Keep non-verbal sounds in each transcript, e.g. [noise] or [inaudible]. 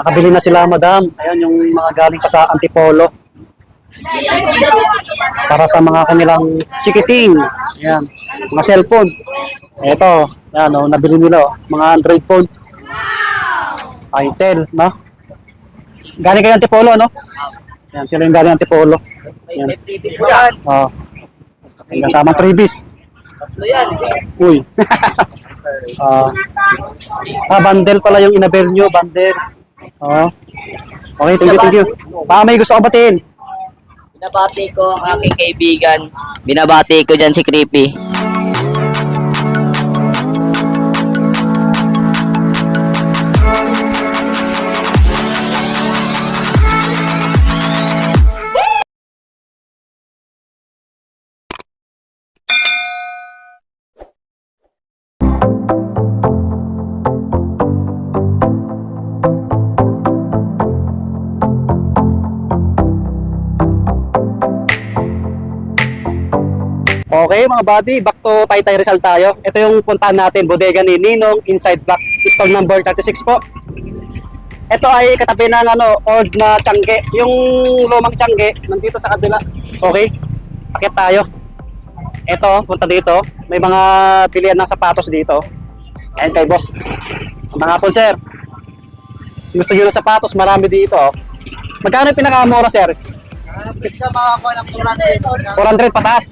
Nakabili na sila, madam. Ayan, yung mga galing pa sa Antipolo. Para sa mga kanilang chikiting. Ayan, mga cellphone. Ito, ayan, oh, nabili nila, oh, mga Android phone. Itel, no? Galing kayo Antipolo, no? Ayan, sila yung galing Antipolo. Ayan. Oh. Ayan, tamang previs. Uy. [laughs] Ah. ah, bundle pala yung inabel nyo, bundle. Oo. Okay, thank you, thank you. Baka may gusto ko batiin. Binabati ko ang aking kaibigan. Binabati ko dyan si Creepy. Okay, mga buddy, back to Taytay Rizal tayo. Ito yung puntahan natin, bodega ni Ninong, inside block, stall number 36 po. Ito ay katabi ng ano, old na tiyangge. Yung lumang tiyangge, nandito sa kabila. Okay, akit tayo. Ito, punta dito. May mga pilihan ng sapatos dito. Ayan kay boss. Mga po, sir. Gusto nyo ng sapatos, marami dito. Magkano yung pinakamura, sir? Pwede makakuha ng 400 400. pataas.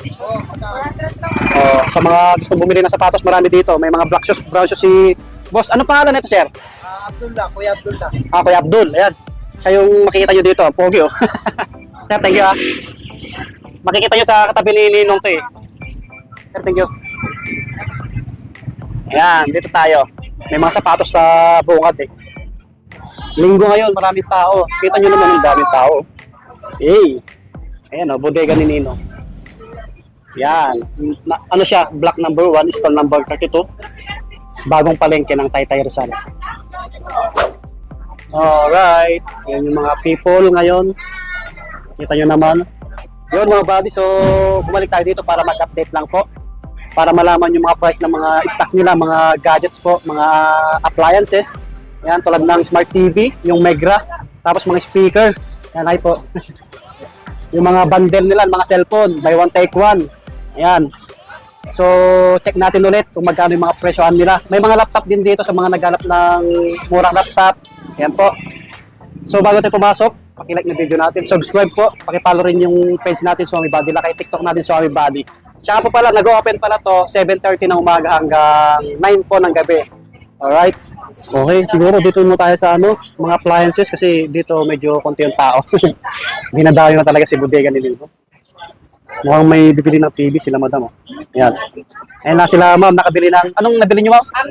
Oh, sa mga gusto bumili ng sapatos, marami dito. May mga black shoes, brown shoes si Boss. Ano pangalan nito, sir? Ah, Abdullah, Kuya Abdullah. Ah, Kuya Abdul. Ayan. Siya yung makikita nyo dito. Pogi, oh. [laughs] sir, thank you, ah. Makikita nyo sa katabi ni Ninong to, eh. Sir, thank you. Ayan, dito tayo. May mga sapatos sa bungad, eh. Linggo ngayon, maraming tao. Kita nyo naman yung daming tao. Hey! Ayan, oh, bodega ni Ninong. Yan. Na, ano siya? Block number 1, stall number 32. Bagong palengke ng Taytay Rizal. Alright. Yan yung mga people ngayon. Kita nyo naman. Yun mga buddy. So, bumalik tayo dito para mag-update lang po. Para malaman yung mga price ng mga stocks nila, mga gadgets po, mga appliances. Yan, tulad ng Smart TV, yung Megra, tapos mga speaker. Yan, po. yung mga bundle nila, mga cellphone, buy one take one. Ayan. So, check natin ulit kung magkano yung mga presyohan nila. May mga laptop din dito sa mga naghanap ng murang laptop. Ayan po. So, bago tayo pumasok, pakilike na video natin. Subscribe po. Pakipollow rin yung page natin, Swami Body. Lakay TikTok natin, Swami Body. Tsaka po pala, nag-open pala to 7.30 ng umaga hanggang 9 po ng gabi. Alright? Okay, siguro dito mo tayo sa ano, mga appliances kasi dito medyo konti yung tao. [laughs] Dinadayo na talaga si bodega ni Lito. Mukhang may bibili ng TV sila, madam. Oh. Ayan. Ayan na sila, ma'am. Nakabili ng... Anong nabili niyo, ma'am? ang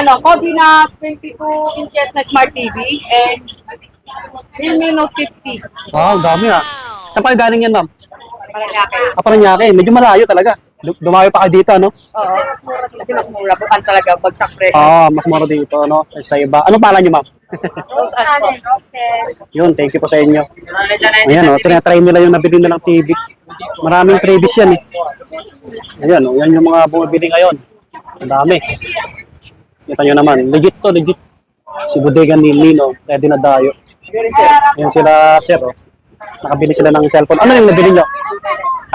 ano, Kobe na 22 inches na Smart TV and Realme Note 50. Wow, ang dami ah. Saan pa galing yan, ma'am? Malaki. Ah, Paranaque. Medyo malayo talaga. Du- Dumayo pa kayo dito, ano? Oo. Kasi mas mura. Bukan talaga bagsak presyo. Ah, mas mura dito, no? Sa iba. Anong pala niyo, ma'am? Rose and Yun, thank you po sa inyo. Ayan, oh, tinatry nila yung nabili nilang TV. Maraming previous yan, eh. Ayan, oh, yan yung mga bumibili ngayon. Ang dami. Kita nyo naman, legit to, legit. Si bodega ni Nino, ready na dayo. Yan sila, sir, oh. Nakabili sila ng cellphone. Ano yung nabili nyo?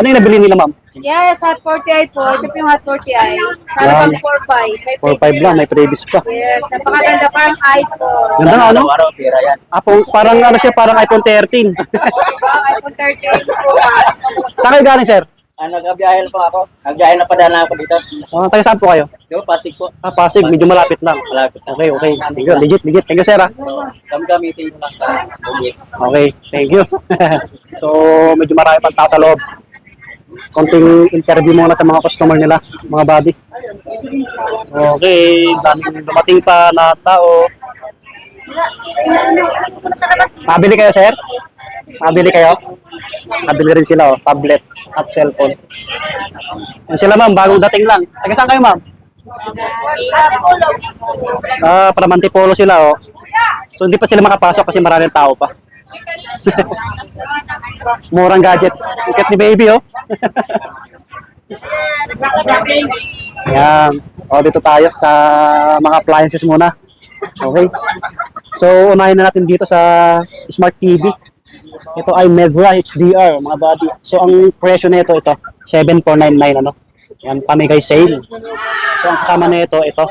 Ano yung nabili nila, ma'am? Yes, Hot 40i po. Ito po yung Hot 40i. Yan. Sarang 4.5. 4.5 lang, may previous pa. Yes, napakaganda parang iPhone. Ganda nga, ano? Araw, pira yan. Apo, parang ano siya, parang iPhone 13. Parang iPhone 13 Pro Max. Saan kayo galing, sir? Ah, nagbiyahe na po ako. Nagbiyahe na padala ako dito. Ah, taga saan po kayo? Yo, Pasig po. Ah, Pasig, medyo malapit lang. Malapit. Okay, okay. Thank you. Legit, legit. Thank you, sir. ah. Kami gamitin mo lang sa. Okay, thank you. [laughs] so, medyo marami pang tao sa loob. Konting interview muna sa mga customer nila, mga buddy. Okay, daming dumating pa na tao. Pabili kayo, sir? Pabili kayo? Pabili rin sila, oh, tablet at cellphone. Yan sila, ma'am, bagong dating lang. Taga saan kayo, ma'am? Ah, para Mantipolo sila, oh. So, hindi pa sila makapasok kasi maraming tao pa. [laughs] Murang gadgets. Ikat ni baby, oh. [laughs] Yan. O, dito tayo sa mga appliances muna. Okay. So, unahin na natin dito sa Smart TV. Ito ay Megra HDR, mga buddy. So, ang presyo nito ito, 7499 ano. Yan, pamigay sale. So, ang kasama nito ito.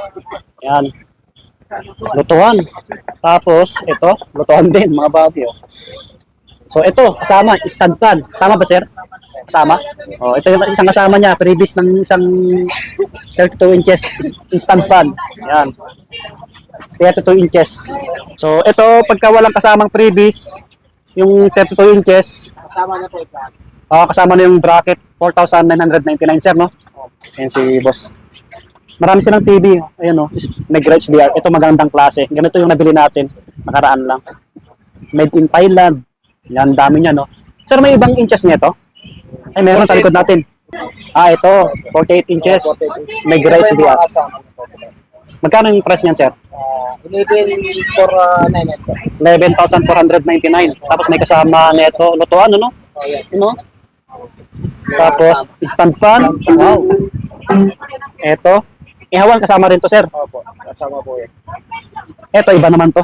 Yan. Lutuan. Tapos, ito, lutuan din, mga buddy. Oh. So, ito, kasama, stand fan. Tama ba, sir? Kasama? Oh, ito yung isang kasama niya, previous ng isang 32 inches instant fan. Yan. 32 inches. So, ito, pagka walang kasamang previous, yung 32 inches, Kasama na po ito. ah, kasama na yung bracket, 4,999 sir, no? Ayan si boss. Marami silang TV. Ayan, no? Negra HDR. Ito magandang klase. Ganito yung nabili natin. Nakaraan lang. Made in Thailand. Yan, dami niya, no? Sir, may ibang inches nito? Ay, meron sa likod natin. Ah, ito. 48 inches. Negra HDR. Magkano yung price niyan, sir? Uh, 11 for uh, 9 ito. 11,499. Tapos may kasama neto, lutuan, ano? Oh. Ano? Tapos, instant pan. Wow. Eto. Ihawan kasama rin to, sir. Opo, kasama po yan. Eto, iba naman to.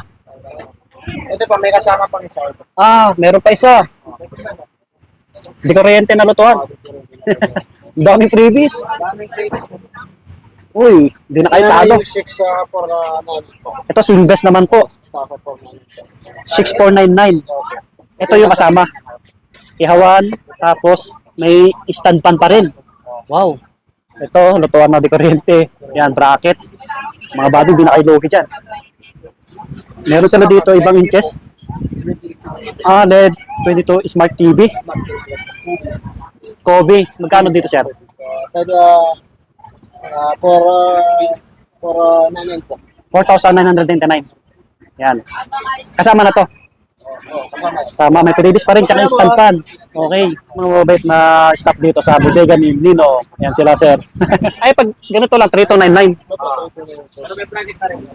Ito pa, may kasama pang isa ito. Ah, meron pa isa. Di kuryente na lutuan. [laughs] Daming freebies. Daming credits. Uy, di na kayo talo. Yung 6 uh, for uh, 9 po. Ito, naman. Staff for 9 po. 6499. Ito yung kasama. Ihawan, tapos may stand pan pa rin. Wow. Ito, lutuan na di kuryente. Yan, bracket. Mga kayo lugi dyan. Meron sila dito ibang inches. Ah, LED 22 Smart TV. Kobe. Magkano dito, sir? Pwede uh, uh, for uh, for uh, 9 po. 4,999. Yan. Kasama na to. Tama, may previous pa rin, tsaka instant pan. Okay, mga mabait na staff dito sa bodega ni Nino. Yan sila, sir. [laughs] Ay, pag ganito lang, 3299.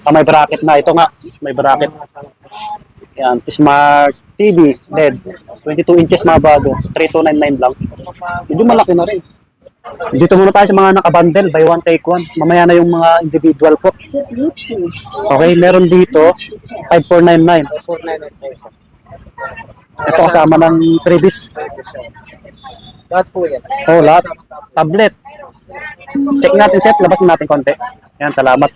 Ah, may bracket na. Ito nga, may bracket. Yan, Smart TV, LED. 22 inches mga bago. 3299 lang. Medyo malaki na rin. Dito muna tayo sa mga nakabundle, buy one take one. Mamaya na yung mga individual po. Okay, meron dito, 5499. For 9 po. Ito kasama ng previous. Lahat po yan. Oh, lahat. Tablet. Check natin set, labas na natin konti. Yan, salamat.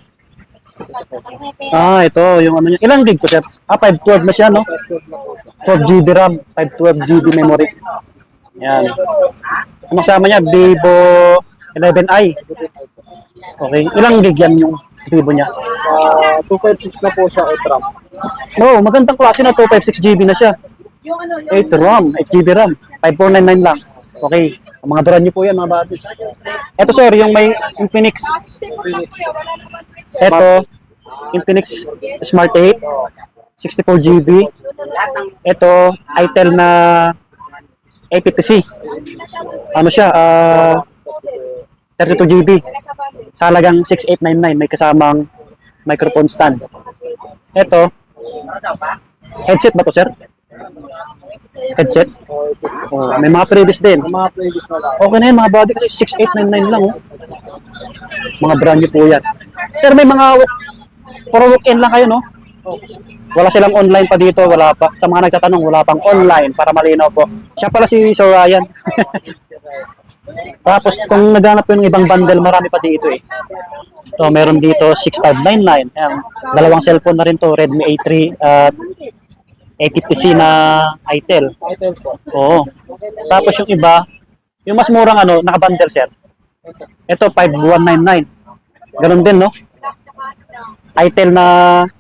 Ah, ito, yung ano niya. Ilang gig to, sir? Ah, 512 na siya, no? 12 GB RAM, 512 GB memory. Yan. Ang kasama niya, Vivo 11i. Okay. Ilang gig yan yung Vivo niya? Uh, 256 na po siya i-trap. Oh, magandang klase na 256 GB na siya. 8 RAM, 8 GB RAM, 5499 lang. Okay. Ang mga brand niyo po yan, mga buddy. Ito sir, yung may Infinix. Ito, Infinix Smart 8, 64 GB. Ito, Itel na A50C. Ano siya? ah 32 GB. Sa halagang 6899, may kasamang microphone stand. Ito, headset ba to sir? Headset? Oh, may mga previous din. Mga previous na lang. Okay na yun, mga body kasi 6899 lang oh. Mga brand new po yan. Sir, may mga puro walk-in lang kayo, no? Wala silang online pa dito, wala pa. Sa mga nagtatanong, wala pang online para malinaw po. Siya pala si Sir Ryan. [laughs] Tapos kung naghanap ko ng ibang bundle, marami pa dito eh. So, meron dito 6599. Ayan. Dalawang cellphone na rin to, Redmi A3 at A50C na Itel. Title po. Oo. Tapos yung iba, yung mas murang ano, nakabundle sir. Ito 5199. Ganun din no? Itel na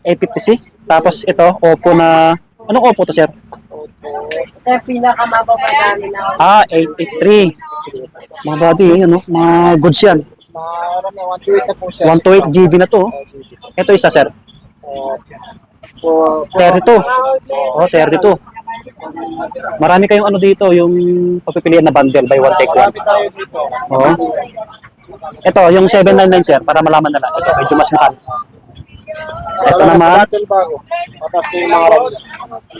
A50C. Tapos ito, Oppo na Anong Oppo to sir? Ito yung pinakamababa namin na Ah, 883. Mga body, yun no? Mga goods yan. Marami, 128 na po siya. 128 GB na to. oh. Ito isa sir. Uh, for, 32. Oh, 32. Marami kayong ano dito, yung pagpipilian na bundle by one take one. Oo. Ito, yung 799 sir, para malaman na lang. Ito, medyo mas mahal. Ito naman, mga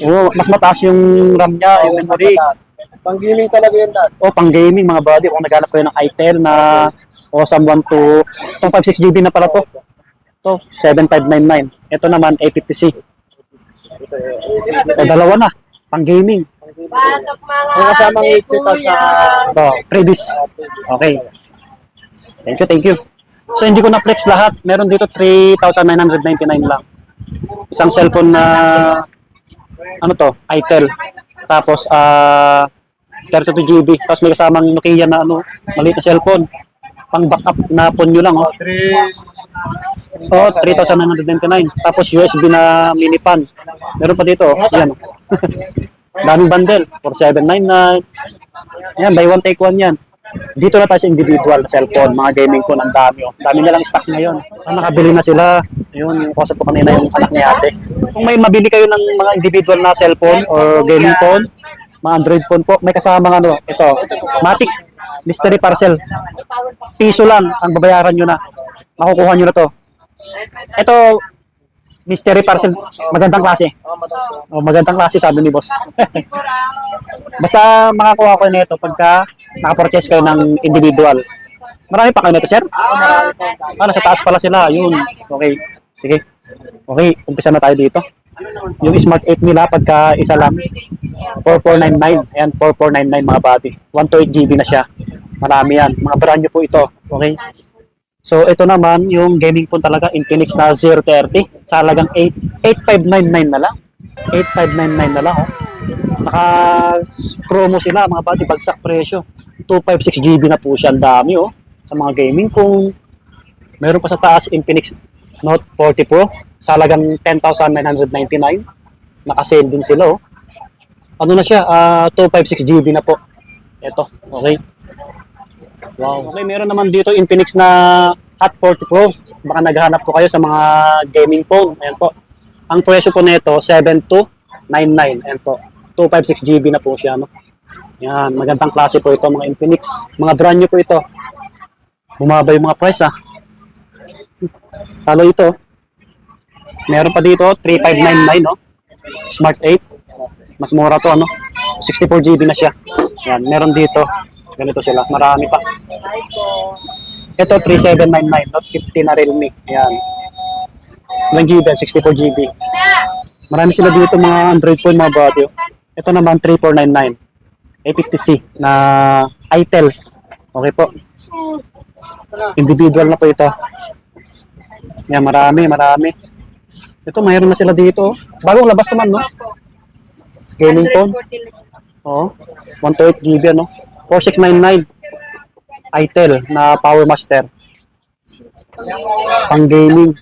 oh, mas mataas yung RAM niya, yung memory. Pang gaming talaga yan lahat. O, pang gaming mga buddy. Kung naghanap kayo ng Itel na Awesome 12, itong 56GB na pala to. Ito, 7599. Ito naman, A50C. O, dalawa na. Pang gaming. Pasok mga May kasamang ate, itsita sa... Ito, previous. Okay. Thank you, thank you. So, hindi ko na-flex lahat. Meron dito 3,999 lang. Isang cellphone na, ano to, Itel. Tapos, ah, 32 GB. Tapos may kasamang Nokia na ano, maliit na cellphone. Pang backup na phone nyo lang, oh. 3... Oh, 3,999. Tapos USB na mini pan. Meron pa dito, oh. Yan. oh. [laughs] Daming bundle. 4,799. Yan, buy one take one yan. Dito na tayo sa individual na cellphone, mga gaming phone, ang dami. Oh. Dami na lang stocks ngayon. Ah, nakabili na sila. Ayun, yung kausap ko kanina yung anak ni ate. Kung may mabili kayo ng mga individual na cellphone or gaming phone, mga Android phone po, may kasamang ano, ito, Matic, mystery parcel. Piso lang ang babayaran nyo na. Makukuha nyo na to. Ito, mystery parcel, magandang klase. Oh, magandang klase sabi ni boss. [laughs] Basta makakuha ko nito pagka naka-purchase kayo ng individual. Marami pa kayo nito, sir? Ah, nasa taas pala sila. Yun. Okay. Sige. Okay, umpisa na tayo dito. Yung Smart 8 nila pagka isa lang 4499. Ayan, 4499 mga body. 128 GB na siya. Marami yan. Mga brand new po ito. Okay? So ito naman yung gaming phone talaga Infinix na 030 sa halagang 8 8599 na lang. 8599 na lang oh. Naka promo sila mga bati bagsak presyo. 256 GB na po siya ang dami oh sa mga gaming kung meron pa sa taas Infinix Note 40 Pro sa halagang 10,999. Naka-sale din sila oh. Ano na siya? ah 256 GB na po. Ito, okay. Wow. Okay, meron naman dito Infinix na Hot 40 Pro. Baka naghahanap po kayo sa mga gaming phone. Ayan po. Ang presyo po nito, 7299. Ayan po. 256 GB na po siya. No? Yan, magandang klase po ito mga Infinix. Mga brand new po ito. Bumaba yung mga price ah. Talo ito. Meron pa dito, 3599 no? Smart 8. Mas mura to ano? 64 GB na siya. Yan, meron dito. Ganito sila. Marami pa. Ito, 3799. Note 50 na Realme. Yan. 1 GB, 64 GB. Marami sila dito mga Android phone, mga body. Ito naman, 3499. A50C na itel. Okay po. Individual na po ito. Yan, marami, marami. Ito, mayroon na sila dito. oh. Bagong labas naman, no? Gaming phone. Oo. 128 GB, ano? 4699. itel na Power Master. Pang gaming.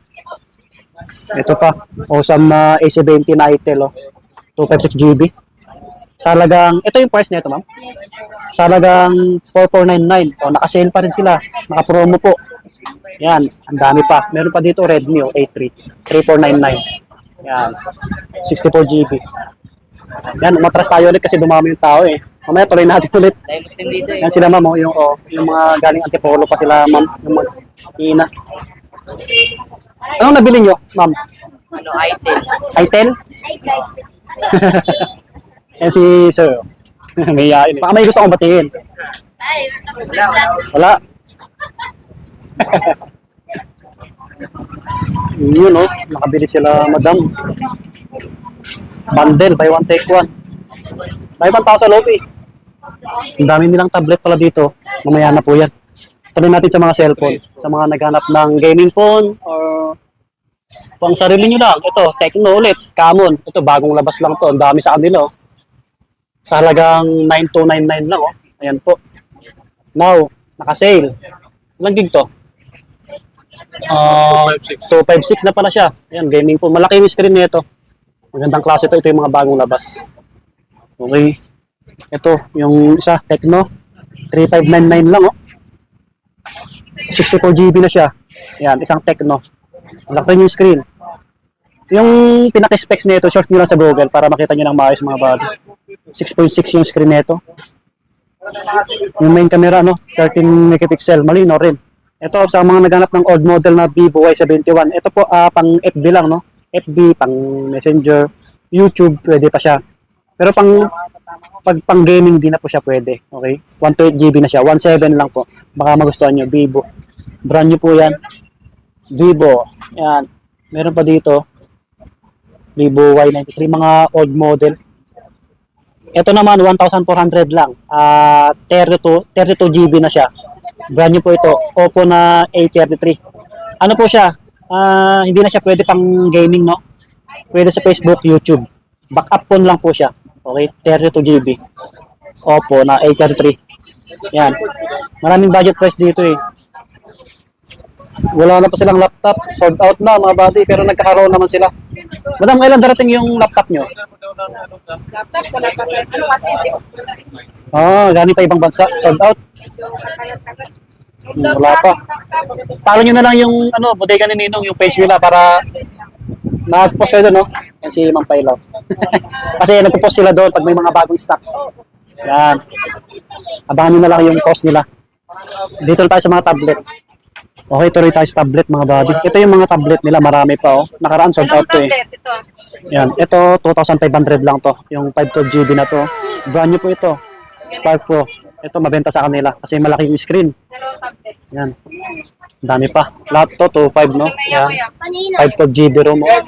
Ito pa. Awesome na A70 na itel, oh. 256 GB. Sa halagang, ito yung price nito, ma'am. Sa halagang 4499. O, nakasale pa rin sila. Naka-promo po. Yan, ang dami pa. Meron pa dito Redmi, oh, A3. 3499. Yan. 64 GB. Yan, umatras tayo ulit kasi dumami yung tao eh. Mamaya tuloy natin [laughs] ulit. Eh. Yan sila ma'am, oh, yung, oh, yung mga galing Antipolo pa sila ma'am, yung mga ina. Anong nabili nyo, ma'am? Ano, item. Itel? [laughs] Yan si sir. oh. [laughs] may yain. eh. Baka may gusto kong batiin. Wala. Yun oh, nakabili sila madam. Bundle, buy one take one. One tao sa lobby. Ang dami nilang tablet pala dito. Mamaya na po yan. Tuloy natin sa mga cellphone. Sa mga naghanap ng gaming phone or pang sarili nyo lang. Ito, Tecno ulit. Camon. Ito, bagong labas lang to. Ang dami sa kanila. Oh. Sa halagang 9299 lang. Oh. Ayan po. Now, naka-sale. Ilang gig to? Uh, 256 na pala siya. Ayan, gaming phone. Malaki yung screen nito. Magandang klase to. Ito yung mga bagong labas. Okay. Ito, yung isa, Tecno. 3599 lang, oh. 64 GB na siya. Yan, isang Tecno. Malaki yung screen. Yung pinaka-specs nito, search nyo lang sa Google para makita nyo ng maayos mga body. 6.6 yung screen nito. Yung main camera, no? 13 megapixel. Malino rin. Ito, sa mga naghanap ng old model na Vivo Y71. Ito po, ah, pang FB lang, no? FB, pang Messenger, YouTube, pwede pa siya. Pero pang pag pang gaming di na po siya pwede. Okay? 128 GB na siya. 17 lang po. Baka magustuhan nyo. Vivo. Brand new po yan. Vivo. Yan. Meron pa dito. Vivo Y93, mga old model. Ito naman, 1,400 lang. Ah 32, 32 GB na siya. Brand new po ito. Oppo na A33. Ano po siya? Ah, hindi na siya pwede pang gaming, no? Pwede sa Facebook, YouTube. Backup phone lang po siya. Okay? 32 GB. Oppo na A33. Yan. Maraming budget price dito eh. Wala na pa silang laptop. Sold out na mga buddy. Pero nagkakaroon naman sila. Madam, kailan darating yung laptop nyo? Laptop, wala pa sir. Ano kasi, Ah, galing pa ibang bansa. Sold out. Hmm, wala pa. Follow nyo na lang yung ano, bodega ni Ninong, yung page nila para nag-post kayo doon, no? Yan si Mang Pailaw. [laughs] Kasi nagpo-post sila doon pag may mga bagong stocks. Yan. Abangan nyo na lang yung post nila. Dito na tayo sa mga tablet. Okay, tuloy tayo sa tablet mga buddy. Ito yung mga tablet nila, marami pa oh. Nakaraan sold out to eh. Ito. Yan, ito 2,500 lang to. Yung 512 GB na to. Brand new po ito. Spark Pro. Ito mabenta sa kanila kasi malaki yung screen. Yan. Dami pa. Lahat to 25 no. Yan. 512 GB ROM. oh.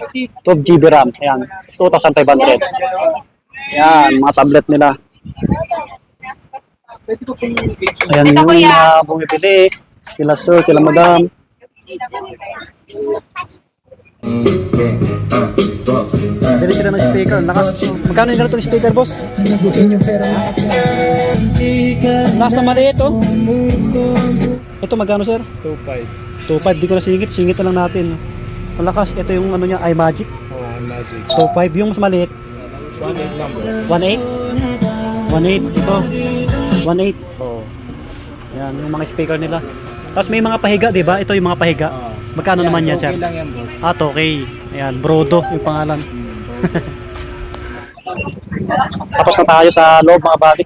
12 GB RAM. Yan. 2,500. Yan, mga tablet nila. Ayan yung mga bumibili. Sila sir, sila madam. Bili sila ng speaker. Nakas, magkano yung ganitong speaker, boss? Last na maliit, oh. Ito magkano, sir? 2.5. 2.5, di ko na singit. Singit na lang natin. Malakas. Ito yung ano niya, iMagic. Oh, magic. 2.5. Yung mas maliit. 1.8 lang boss. 1.8. 1.8. Ito. 1.8. Oo. Yan, yung mga speaker nila. Tapos may mga pahiga, di ba? Ito yung mga pahiga. Magkano naman yan, sir? Okay lang yan boss. Ah, okay. Ayan, Brodo yung pangalan. [laughs] Tapos na tayo sa loob mga buddy.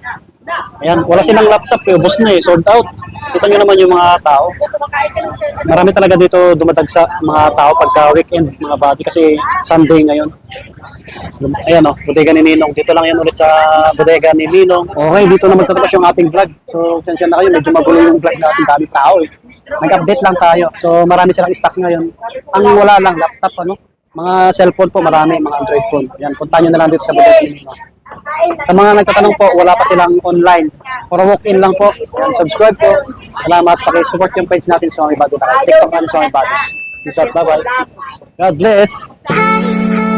Ayan, wala silang laptop eh. Ubus na eh, sold out. Kita nyo naman yung mga tao. Marami talaga dito dumadag sa mga tao pagka weekend mga buddy kasi Sunday ngayon. Ayan o, bodega ni Ninong. Dito lang yan ulit sa bodega ni Ninong. Okay, dito na magtatapos yung ating vlog. So, sensya na kayo, medyo magulo yung vlog natin. Dami tao eh. Nag-update lang tayo. So, marami silang stocks ngayon. Ang wala lang, laptop ano. Mga cellphone po, marami, mga Android phone. Yan, punta nyo na lang dito sa bodega ni Ninong. Sa mga nagtatanong po, wala pa silang online. Or walk-in lang po. Yan, subscribe po. Salamat. Pakisupport yung page natin sa mga ibado. TikTok natin sa mga ibado. Peace out. Bye-bye. God bless.